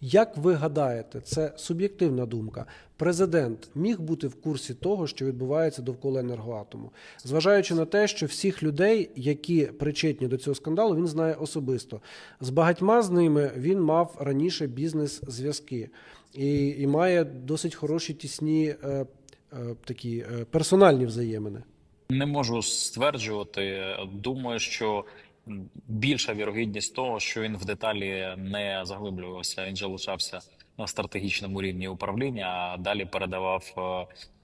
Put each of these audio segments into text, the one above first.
Як ви гадаєте, це суб'єктивна думка. Президент міг бути в курсі того, що відбувається довкола енергоатому, зважаючи на те, що всіх людей, які причетні до цього скандалу, він знає особисто. З багатьма з ними він мав раніше бізнес-зв'язки і, і має досить хороші тісні е, е, такі е, персональні взаємини. Не можу стверджувати. Думаю, що більша вірогідність того, що він в деталі не заглиблювався, він же лишався на стратегічному рівні управління, а далі передавав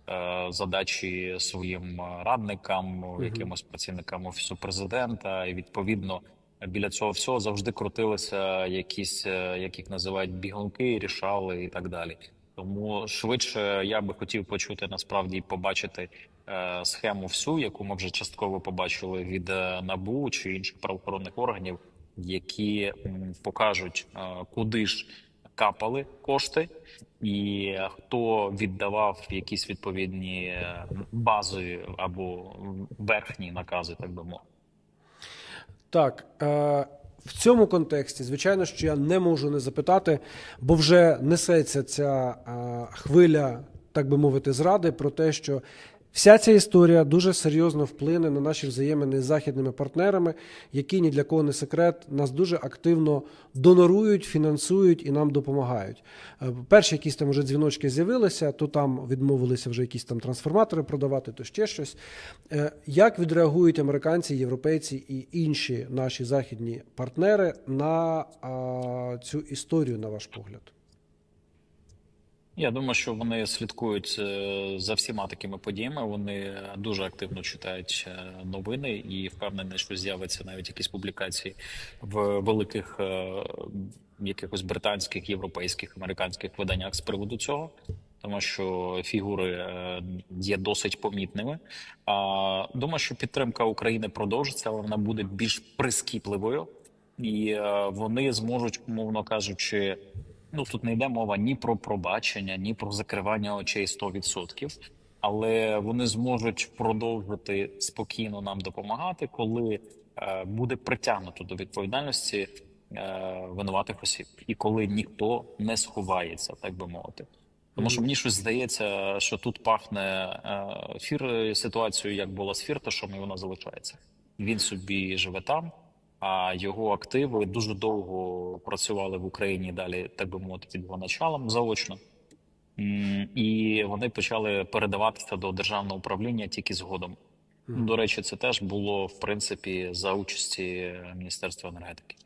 е, е, задачі своїм радникам, якимось працівникам офісу президента, і відповідно. Біля цього всього завжди крутилися якісь, е, як їх називають, бігунки, рішали і так далі. Тому швидше я би хотів почути насправді і побачити е, схему всю, яку ми вже частково побачили від е, набу чи інших правоохоронних органів, які м, покажуть, е, куди ж капали кошти, і хто віддавав якісь відповідні е, базові або верхні накази, так би мовити. Так, е, в цьому контексті, звичайно, що я не можу не запитати, бо вже несеться ця е, хвиля, так би мовити, зради про те, що вся ця історія дуже серйозно вплине на наші взаємини з західними партнерами, які ні для кого не секрет, нас дуже активно донорують, фінансують і нам допомагають. Е, Перші якісь там вже дзвіночки з'явилися, то там відмовилися вже якісь там трансформатори продавати, то ще щось. Е, Як відреагують американці, європейці і інші наші західні партнери на цю історію, на ваш погляд? Я думаю, що вони слідкують е, за всіма такими подіями. Вони дуже активно читають е, новини і впевнений, що з'явиться навіть якісь публікації в великих е, якихось британських, європейських, американських виданнях з приводу цього. Тому що фігури є досить помітними. Думаю, що підтримка України продовжиться, але вона буде більш прискіпливою, і вони зможуть, умовно кажучи, Ну тут не йде мова ні про пробачення, ні про закривання очей 100%, але вони зможуть продовжити спокійно нам допомагати, коли е, буде притягнуто до відповідальності е, винуватих осіб, і коли ніхто не сховається, так би мовити. Тому що мені щось здається, що тут пахне е, фір ситуацією, як була з Фірташем, і вона залишається. Він собі живе там а його активи дуже довго працювали в Україні далі, так би мовити, під його началом заочно. І вони почали передаватися до державного управління тільки згодом. До речі, це теж було в принципі за участі Міністерства енергетики.